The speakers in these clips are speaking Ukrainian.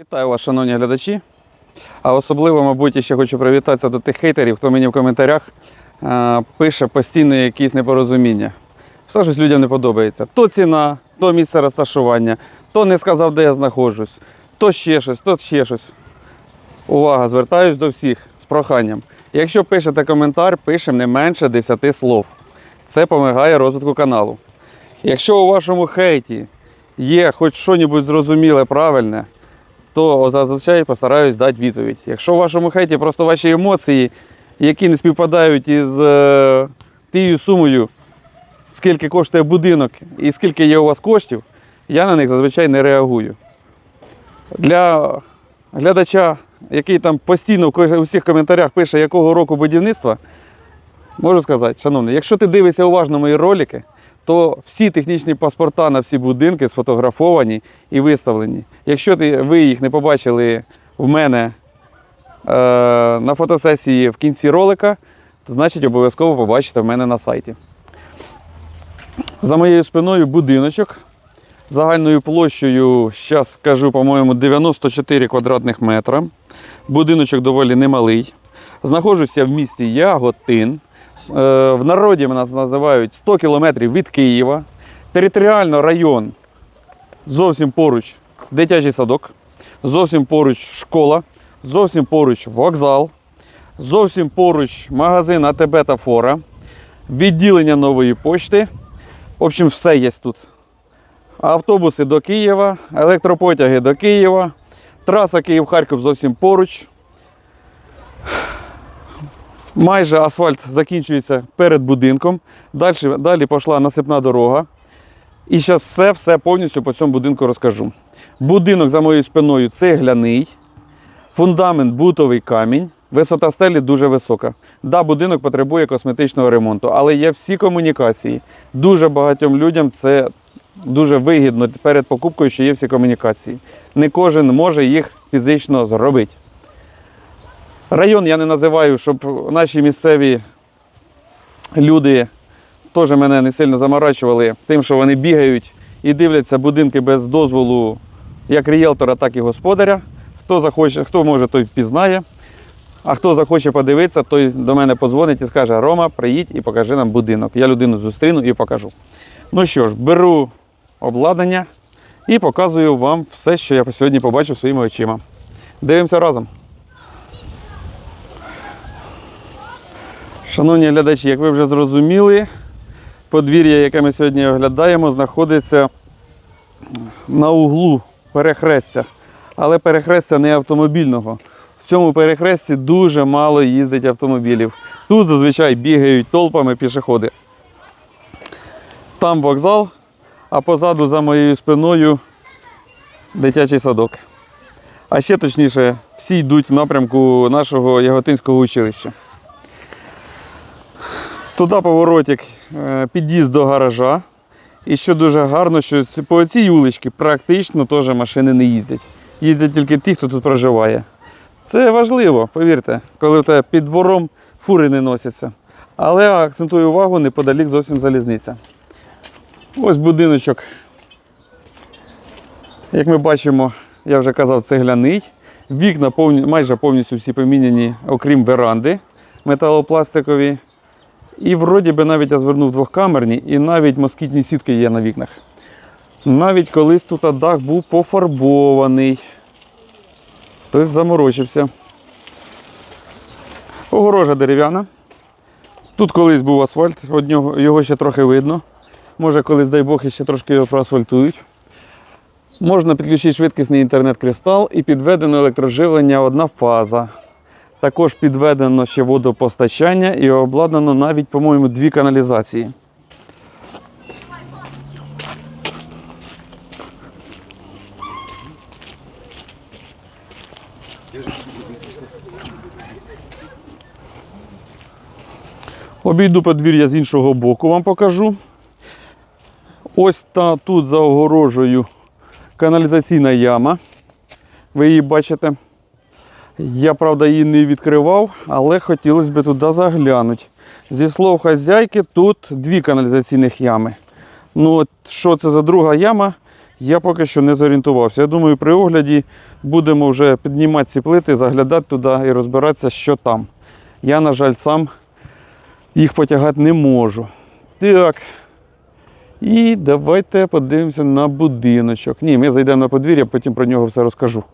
Вітаю вас, шановні глядачі. А особливо, мабуть, ще хочу привітатися до тих хейтерів, хто мені в коментарях е, пише постійно якісь непорозуміння. Все щось людям не подобається. То ціна, то місце розташування, то не сказав, де я знаходжусь, то ще щось, то ще щось. Увага, звертаюсь до всіх з проханням. Якщо пишете коментар, пишемо не менше 10 слов. Це допомагає розвитку каналу. Якщо у вашому хейті є хоч щось зрозуміле, правильне, то зазвичай постараюсь дати відповідь. Якщо в вашому хейті просто ваші емоції, які не співпадають із е, тією сумою, скільки коштує будинок і скільки є у вас коштів, я на них зазвичай не реагую. Для глядача, який там постійно у всіх коментарях пише, якого року будівництва, можу сказати, шановний, якщо ти дивишся уважно мої ролики, то всі технічні паспорта на всі будинки сфотографовані і виставлені. Якщо ви їх не побачили в мене е, на фотосесії в кінці ролика, то значить обов'язково побачите в мене на сайті. За моєю спиною будиночок загальною площею, зараз скажу, по-моєму, 94 квадратних метра. Будиночок доволі немалий. Знаходжуся в місті Яготин. Е, В народі нас називають 100 кілометрів від Києва. Територіально район зовсім поруч дитячий садок, зовсім поруч школа, зовсім поруч вокзал, зовсім поруч магазин АТБ та Фора, відділення нової пошти. В общем, все є тут. Автобуси до Києва, електропотяги до Києва, траса Київ-Харків зовсім поруч. Майже асфальт закінчується перед будинком. Далі, далі пішла насипна дорога. І зараз все, все повністю по цьому будинку розкажу. Будинок за моєю спиною цегляний, фундамент бутовий камінь, висота стелі дуже висока. Да, будинок потребує косметичного ремонту, але є всі комунікації. Дуже багатьом людям це дуже вигідно перед покупкою, що є всі комунікації. Не кожен може їх фізично зробити. Район я не називаю, щоб наші місцеві люди теж мене не сильно заморачували тим, що вони бігають і дивляться будинки без дозволу як рієлтора, так і господаря. Хто захоче, хто може, той впізнає. А хто захоче подивитися, той до мене подзвонить і скаже: Рома, приїдь і покажи нам будинок. Я людину зустріну і покажу. Ну що ж, беру обладнання і показую вам все, що я сьогодні побачив своїми очима. Дивимося разом. Шановні глядачі, як ви вже зрозуміли, подвір'я, яке ми сьогодні оглядаємо, знаходиться на углу перехрестя. Але перехрестя не автомобільного. В цьому перехресті дуже мало їздить автомобілів. Тут зазвичай бігають толпами пішоходи. Там вокзал, а позаду за моєю спиною дитячий садок. А ще точніше, всі йдуть в напрямку нашого Яготинського училища. Туди поворотик, е, під'їзд до гаража. І що дуже гарно, що по цій вуличці практично теж машини не їздять. Їздять тільки ті, хто тут проживає. Це важливо, повірте, коли тебе під двором фури не носяться. Але акцентую увагу, неподалік зовсім залізниця. Ось будиночок. Як ми бачимо, я вже казав, цегляний. Вікна повні, майже повністю всі поміняні, окрім веранди металопластикові. І вроді би навіть я звернув двохкамерні, і навіть москітні сітки є на вікнах. Навіть колись тут дах був пофарбований. Хтось заморочився. Огорожа дерев'яна. Тут колись був асфальт, од нього, його ще трохи видно. Може, колись, дай Бог, ще трошки його проасфальтують. Можна підключити швидкісний інтернет-кристал і підведено електроживлення одна фаза. Також підведено ще водопостачання і обладнано навіть, по-моєму, дві каналізації. Обійду подвір'я з іншого боку, вам покажу. Ось та тут за огорожею каналізаційна яма. Ви її бачите. Я, правда, її не відкривав, але хотілося б туди заглянути. Зі слов хазяйки, тут дві каналізаційних ями. Ну, от що це за друга яма, я поки що не зорієнтувався. Я думаю, при огляді будемо вже піднімати ці плити, заглядати туди і розбиратися, що там. Я, на жаль, сам їх потягати не можу. Так. І давайте подивимося на будиночок. Ні, ми зайдемо на подвір'я, потім про нього все розкажу.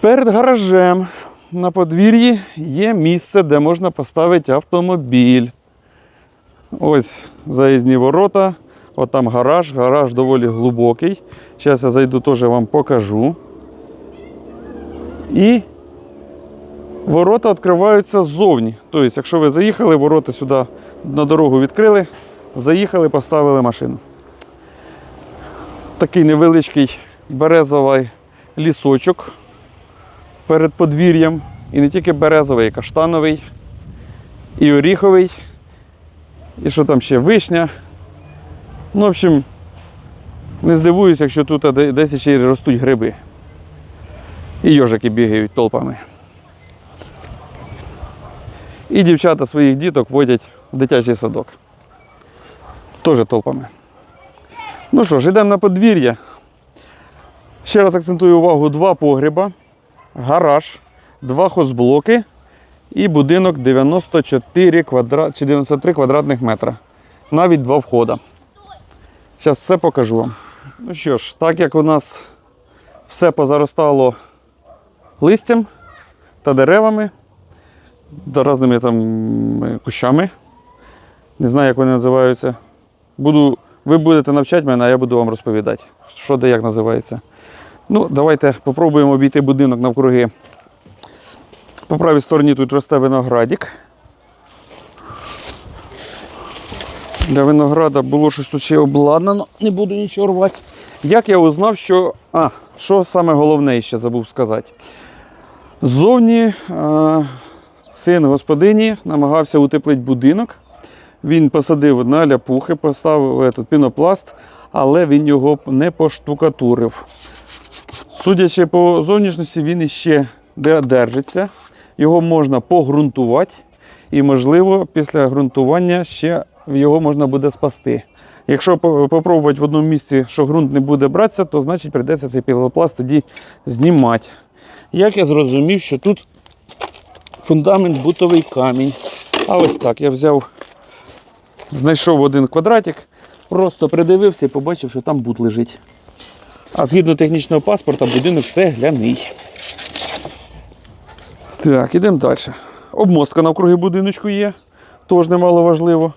Перед гаражем на подвір'ї є місце, де можна поставити автомобіль. Ось заїзні ворота, от там гараж, гараж доволі глибокий. Зараз я зайду теж вам покажу. І ворота відкриваються ззовні. Тобто, якщо ви заїхали, ворота сюди на дорогу відкрили, заїхали, поставили машину. Такий невеличкий березовий лісочок перед подвір'ям. І не тільки березовий, і каштановий, і оріховий, і що там ще вишня. Ну, в общем, не здивуюся, якщо тут десь ще й ростуть гриби. І йожики бігають толпами. І дівчата своїх діток водять в дитячий садок. Теж толпами. Ну що ж, йдемо на подвір'я. Ще раз акцентую увагу: два погреба, гараж, два хозблоки і будинок 94 квадрат, чи 93 квадратних метра. Навіть два входа. Зараз все покажу вам. Ну що ж, так як у нас все позаростало листям та деревами, та різними там кущами. Не знаю, як вони називаються. Буду, ви будете навчати мене, а я буду вам розповідати, що де як називається. Ну, давайте спробуємо обійти будинок навкруги. По правій стороні тут росте виноградик. Для винограда було щось тут ще обладнано, не буду нічого рвати. Як я узнав, що. А, що саме головне ще забув сказати. Ззовні е, син господині намагався утеплити будинок. Він посадив на ляпухи, поставив этот, пінопласт, але він його не поштукатурив. Судячи по зовнішності, він іще де- держиться. Його можна погрунтувати, і, можливо, після ґрунтування ще його можна буде спасти. Якщо по- попробувати в одному місці, що ґрунт не буде братися, то значить прийдеться цей пілопласт тоді знімати. Як я зрозумів, що тут фундамент бутовий камінь. А ось так я взяв, знайшов один квадратик, просто придивився і побачив, що там бут лежить. А згідно технічного паспорта, будинок цегляний. Так, ідемо далі. Обмостка навкруги будиночку є, теж немало важливо.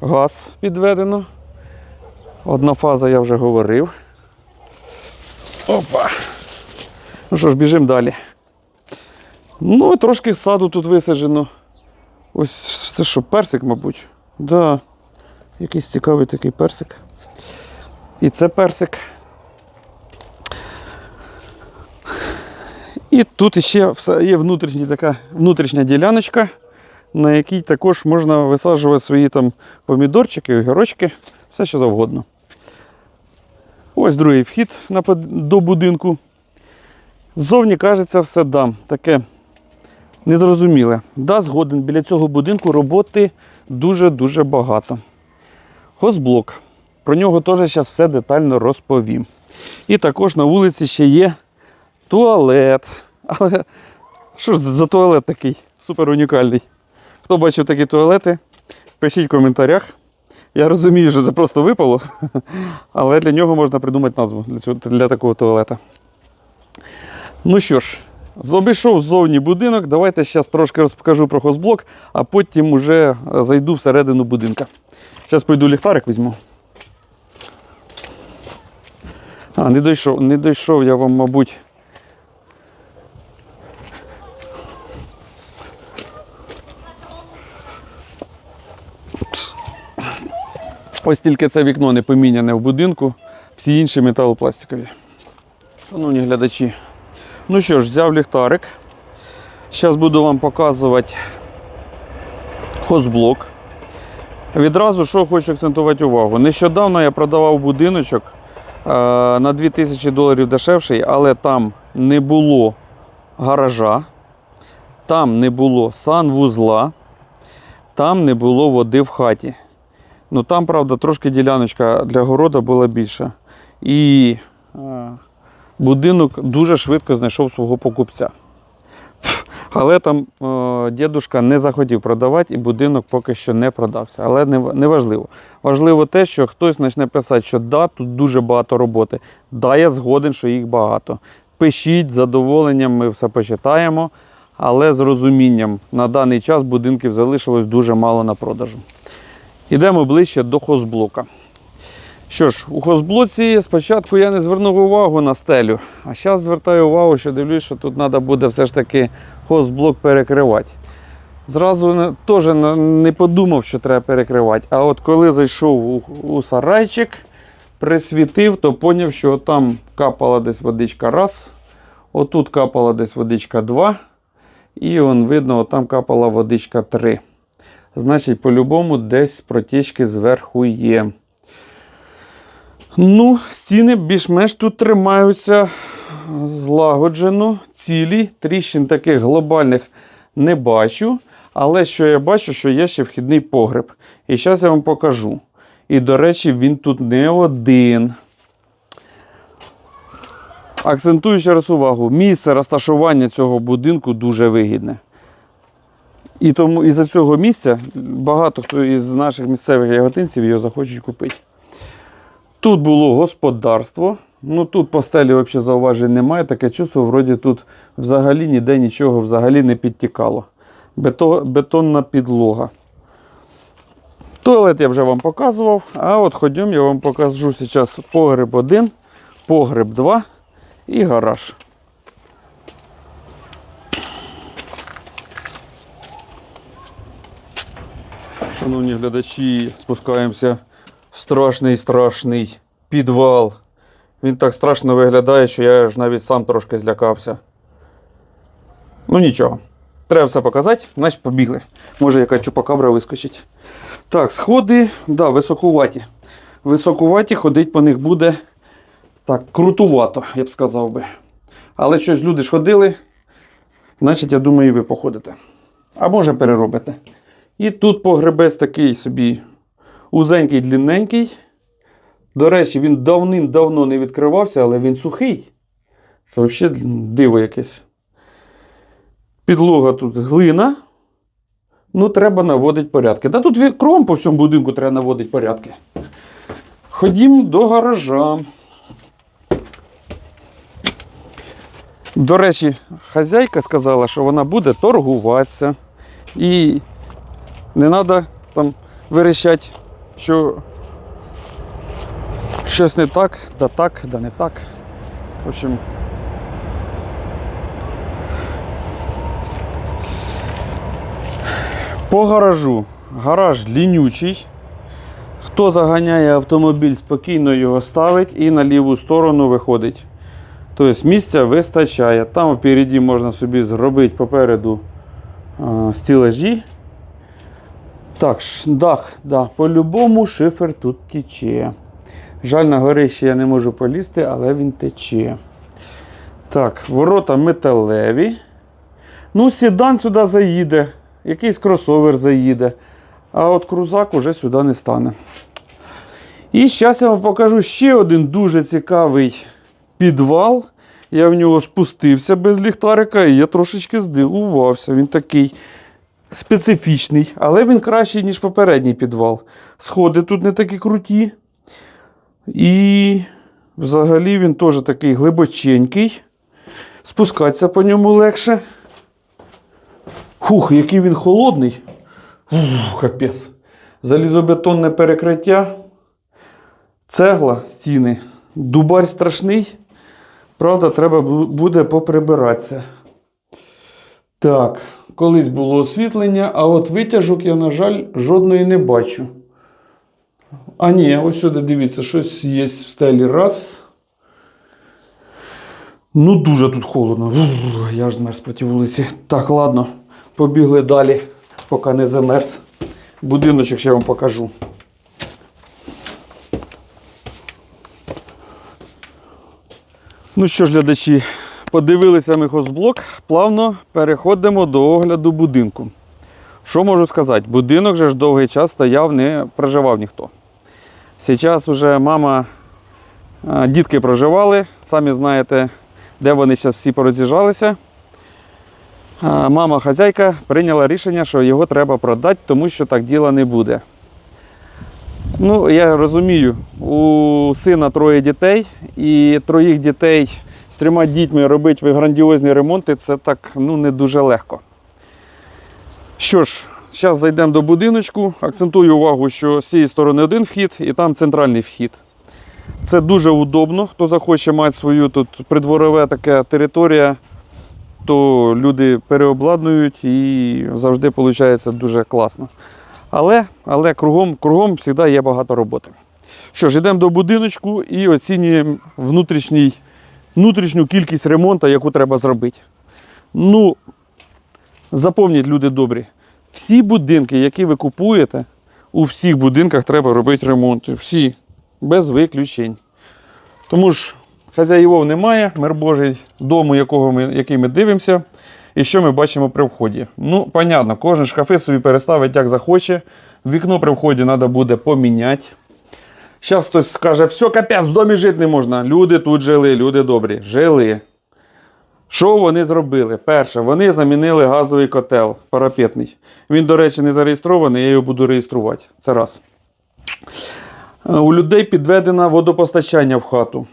Газ підведено. Одна фаза я вже говорив. Опа. Ну що ж, біжимо далі. Ну, і трошки саду тут висаджено. Ось це що, персик, мабуть? Да. Якийсь цікавий такий персик. І це персик. І тут ще є внутрішня така внутрішня діляночка, на якій також можна висаджувати свої там помідорчики, огірочки, все що завгодно. Ось другий вхід до будинку. Ззовні кажеться все дам. Таке незрозуміле. Да, згоден, біля цього будинку роботи дуже-дуже багато. Хозблок. Про нього теж зараз все детально розповім. І також на вулиці ще є туалет. Але що ж за туалет такий супер унікальний? Хто бачив такі туалети, пишіть в коментарях. Я розумію, що це просто випало, але для нього можна придумати назву для, цього, для такого туалета. Ну що ж, обійшов ззовні будинок. Давайте зараз трошки розкажу про хозблок, а потім вже зайду всередину будинка. Зараз пойду ліхтарик візьму. А, не дійшов, не дійшов я вам, мабуть. Ось тільки це вікно не поміняне в будинку, всі інші металопластикові. Шановні глядачі. Ну що ж, взяв ліхтарик. Зараз буду вам показувати хозблок. Відразу що хочу акцентувати увагу. Нещодавно я продавав будиночок е, на 2000 доларів дешевший, але там не було гаража, там не було санвузла, там не було води в хаті. Ну там, правда, трошки діляночка для города була більша. І е, будинок дуже швидко знайшов свого покупця. Але там е, дідушка не захотів продавати, і будинок поки що не продався. Але не, не важливо. Важливо те, що хтось почне писати, що да, тут дуже багато роботи. Да, я згоден, що їх багато. Пишіть з задоволенням, ми все почитаємо. Але з розумінням, на даний час будинків залишилось дуже мало на продажу. Йдемо ближче до хозблока. Що ж, у хозблоці спочатку я не звернув увагу на стелю, а зараз звертаю увагу, що дивлюсь, що тут треба буде все ж таки хозблок перекривати. Зразу теж не- подумав, що треба перекривати. А от коли зайшов у, сарайчик, присвітив, то зрозумів, що там капала десь водичка раз, отут капала десь водичка два, і он видно, там капала водичка три. Значить, по-любому десь протічки зверху є. Ну, стіни більш-менш тут тримаються злагоджено, цілі. Тріщин таких глобальних не бачу. Але що я бачу, що є ще вхідний погреб. І зараз я вам покажу. І, до речі, він тут не один. Акцентую ще раз увагу: місце розташування цього будинку дуже вигідне. І тому із-за цього місця багато хто із наших місцевих яготинців його захочуть купити. Тут було господарство. Ну тут по стелі взагалі зауважень немає. Таке чувство, вроді тут взагалі ніде нічого взагалі не підтікало. Бето, бетонна підлога. Туалет я вже вам показував. А от ходім, я вам покажу зараз погреб 1, погреб 2 і гараж. Шановні глядачі, спускаємося в страшний страшний підвал. Він так страшно виглядає, що я ж навіть сам трошки злякався. Ну нічого. Треба все показати, значить побігли. Може яка чупакабра вискочить. Так, сходи, да, високуваті. Високуваті, ходить по них буде так, крутувато, я б сказав би. Але щось люди ж ходили, значить, я думаю, ви походите. А може переробите. І тут погребець такий собі узенький, длинненький. До речі, він давним-давно не відкривався, але він сухий. Це взагалі диво якесь. Підлога тут глина. Ну, треба наводити порядки. Та тут кругом по всьому будинку треба наводити порядки. Ходім до гаража. До речі, хазяйка сказала, що вона буде торгуватися. І не треба там вирішати, що щось не так, да так, да не так. В общем. По гаражу. Гараж лінючий. Хто заганяє автомобіль, спокійно його ставить і на ліву сторону виходить. Тобто місця вистачає. Там впереді можна собі зробити попереду стілажі. Так, дах, да, по-любому шифер тут тече. Жаль, на горище я не можу полізти, але він тече. Так, ворота металеві. Ну, седан сюди заїде, якийсь кросовер заїде. А от крузак уже сюди не стане. І зараз я вам покажу ще один дуже цікавий підвал. Я в нього спустився без ліхтарика і я трошечки здивувався. Він такий специфічний, але він кращий, ніж попередній підвал. Сходи тут не такі круті. І взагалі він теж такий глибоченький. Спускатися по ньому легше. Хух, який він холодний. Ух, капець. Залізобетонне перекриття. Цегла, стіни. Дубарь страшний. Правда, треба буде поприбиратися. Так, колись було освітлення, а от витяжок я, на жаль, жодної не бачу. А ні, ось сюди дивіться, щось є в стелі. Раз. Ну, дуже тут холодно. Я ж змерз проти вулиці. Так, ладно, побігли далі, поки не замерз. Будиночок ще вам покажу. Ну що ж, глядачі, подивилися ми хозблок, плавно переходимо до огляду будинку. Що можу сказати? Будинок же ж довгий час стояв, не проживав ніхто. Зараз уже мама Дітки проживали, самі знаєте, де вони зараз всі пороз'їжджалися. Мама хазяйка прийняла рішення, що його треба продати, тому що так діла не буде. Ну, я розумію, у сина троє дітей, і троїх дітей з трьома дітьми робити грандіозні ремонти це так ну, не дуже легко. Що ж, зараз зайдемо до будиночку. Акцентую увагу, що з цієї сторони один вхід і там центральний вхід. Це дуже удобно. Хто захоче мати свою тут придворове така територія, то люди переобладнують і завжди виходить дуже класно. Але, але кругом, кругом завжди є багато роботи. Що ж, йдемо до будиночку і оцінюємо внутрішній, внутрішню кількість ремонту, яку треба зробити. Ну, запомніть, люди добрі, всі будинки, які ви купуєте, у всіх будинках треба робити ремонти. Всі, без виключень. Тому ж хазяївов немає, мир Божий дому, якого ми, який ми дивимося. І що ми бачимо при вході? Ну, понятно, кожен шкафи собі переставить як захоче. Вікно при вході треба буде поміняти. Зараз хтось скаже, все, капець, в домі жити не можна. Люди тут жили, люди добрі. Жили. Що вони зробили? Перше, вони замінили газовий котел парапетний. Він, до речі, не зареєстрований, я його буду реєструвати. Це раз. Е, У людей підведено водопостачання в хату.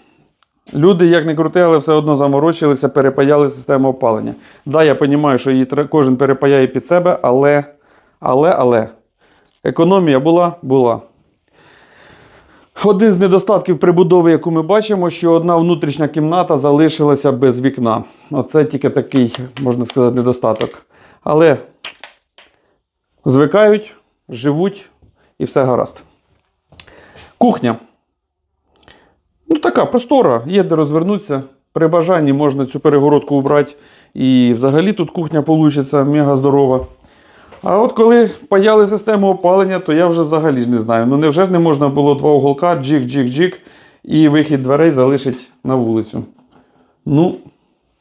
Люди, як не крути, але все одно заморочилися, перепаяли систему опалення. Да, я розумію, що її кожен перепаяє під себе, але, але, але. Економія була? Була. Один з недостатків прибудови, яку ми бачимо, що одна внутрішня кімната залишилася без вікна. Оце тільки такий, можна сказати, недостаток. Але звикають, живуть і все гаразд. Кухня. Ну, така простора, є де розвернутися. При бажанні можна цю перегородку убрати. І взагалі тут кухня вийде мега здорова. А от коли паяли систему опалення, то я вже взагалі ж не знаю. Ну невже ж не можна було два уголка, джик-джик-джик, і вихід дверей залишити на вулицю. Ну,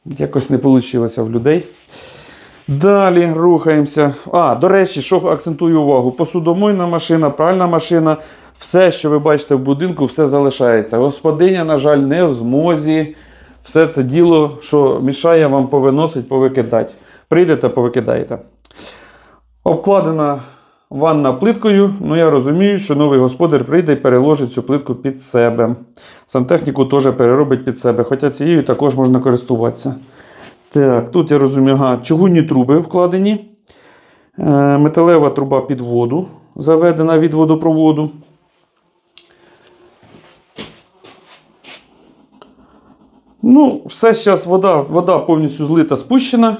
якось не вийшло в людей. Далі рухаємося. А, до речі, що акцентую увагу: посудомойна машина, пральна машина, все, що ви бачите в будинку, все залишається. Господиня, на жаль, не в змозі. Все це діло, що мішає вам повиносить, повикидати. Прийдете, повикидаєте. Обкладена ванна плиткою. Ну я розумію, що новий господар прийде і переложить цю плитку під себе. Сантехніку теж переробить під себе, хоча цією також можна користуватися. Так, тут я розумію, ага, чугунні труби вкладені. Е, металева труба під воду заведена від водопроводу. Ну, все зараз вода, вода повністю злита, спущена.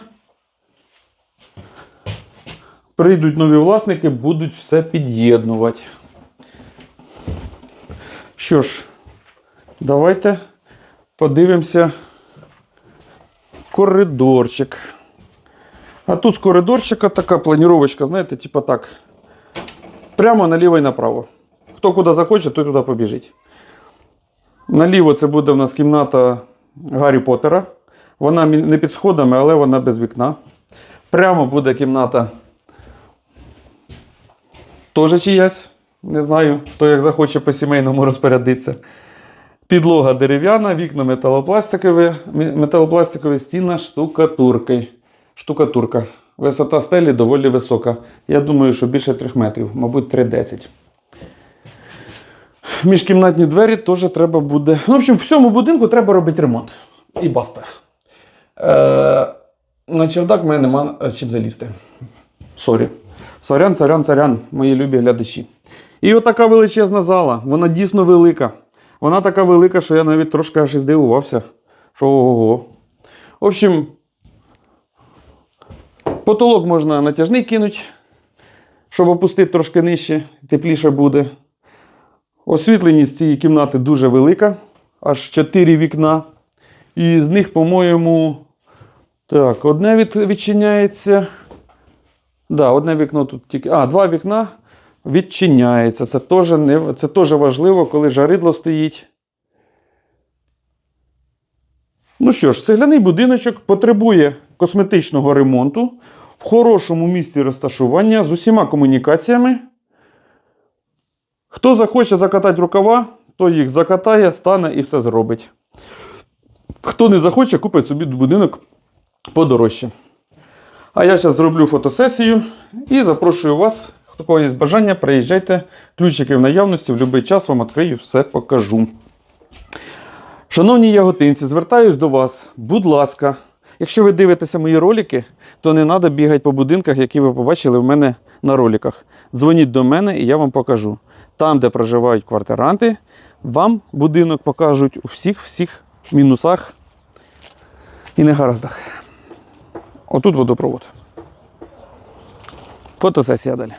Прийдуть нові власники, будуть все під'єднувати. Що ж, давайте подивимося коридорчик. А тут з коридорчика така планіровочка, знаєте, типа так. Прямо наліво і направо. Хто куди захоче, той туди побіжить. Наліво це буде в нас кімната Гаррі Поттера. Вона не під сходами, але вона без вікна. Прямо буде кімната теж чиясь. Не знаю, хто як захоче по сімейному розпорядитися. Підлога дерев'яна, вікна металопластикові, металопластикові стіна штукатурки. Штукатурка. Висота стелі доволі висока. Я думаю, що більше 3 метрів, мабуть, 3,10. Міжкімнатні двері теж треба буде. Ну, в общем, в всьому будинку треба робити ремонт. І баста. Е, на чердак в мене нема е, чим залізти. Сорі. Сорян, сорян, сорян, мої любі глядачі. І отака величезна зала. Вона дійсно велика. Вона така велика, що я навіть трошки аж і здивувався. Що ого. В общем, потолок можна натяжний кинути, щоб опустити трошки нижче, тепліше буде. Освітленість цієї кімнати дуже велика, аж 4 вікна. І з них, по-моєму, так, одне відчиняється. Да, одне вікно тут тільки. А, два вікна відчиняється. Це теж, не, це теж важливо, коли жаридло стоїть. Ну що ж, цегляний будиночок потребує косметичного ремонту в хорошому місці розташування з усіма комунікаціями. Хто захоче закатати рукава, той їх закатає, стане і все зробить. Хто не захоче, купить собі будинок подорожче. А я зараз зроблю фотосесію і запрошую вас, хто кого є бажання, приїжджайте. Ключики в наявності, в будь-який час вам відкрию, все покажу. Шановні яготинці, звертаюсь до вас, будь ласка, якщо ви дивитеся мої ролики, то не треба бігати по будинках, які ви побачили в мене на роликах. Дзвоніть до мене і я вам покажу. Там, де проживають квартиранти, вам будинок покажуть у всіх всіх мінусах і негараздах. Отут водопровод. Фотосесія далі.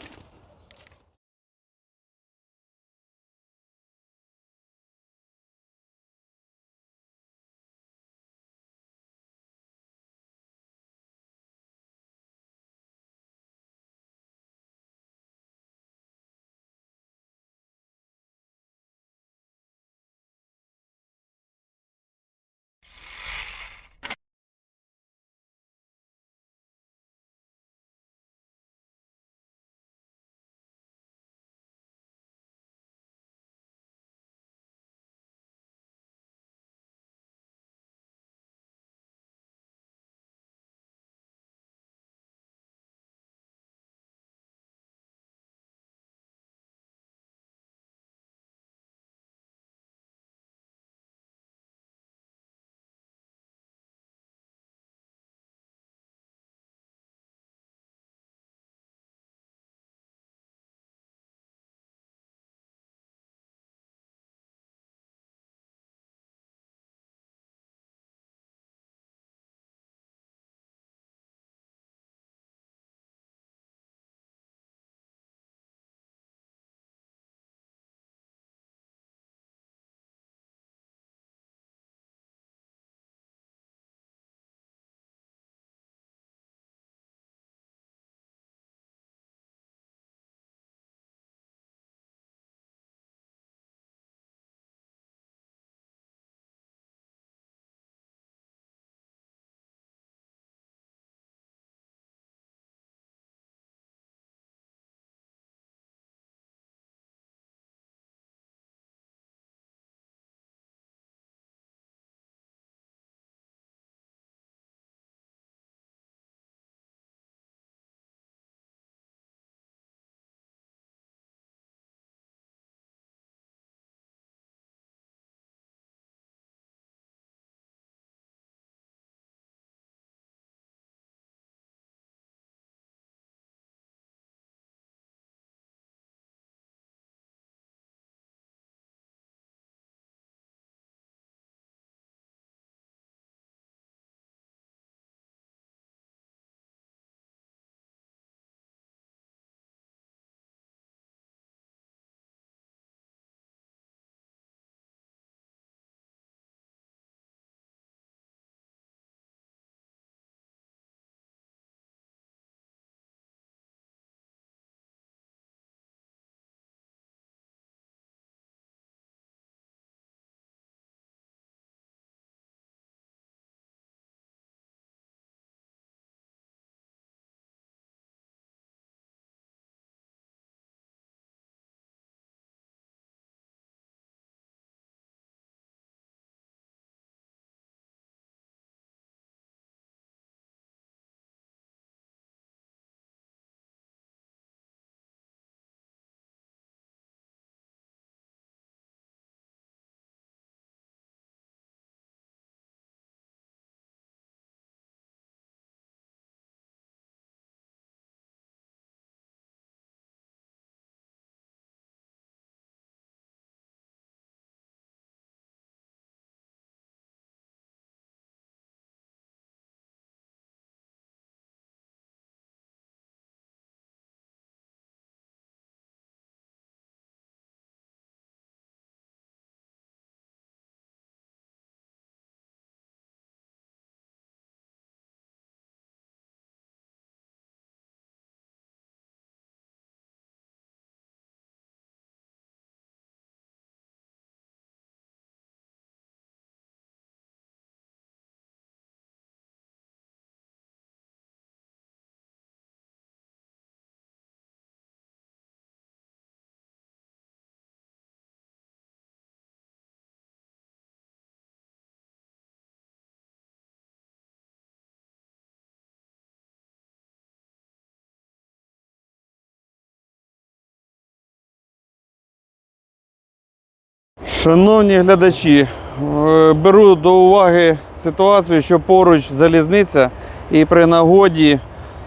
Шановні глядачі, е, беру до уваги ситуацію, що поруч залізниця, і при нагоді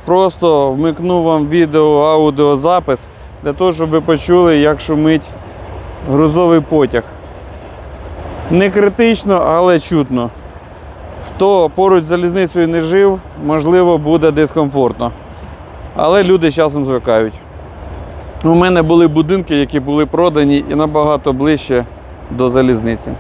просто вмикну вам відео, аудіозапис для того, щоб ви почули, як шумить грузовий потяг. Не критично, але чутно. Хто поруч залізницею не жив, можливо, буде дискомфортно. Але люди часом звикають. У мене були будинки, які були продані і набагато ближче до залізниці.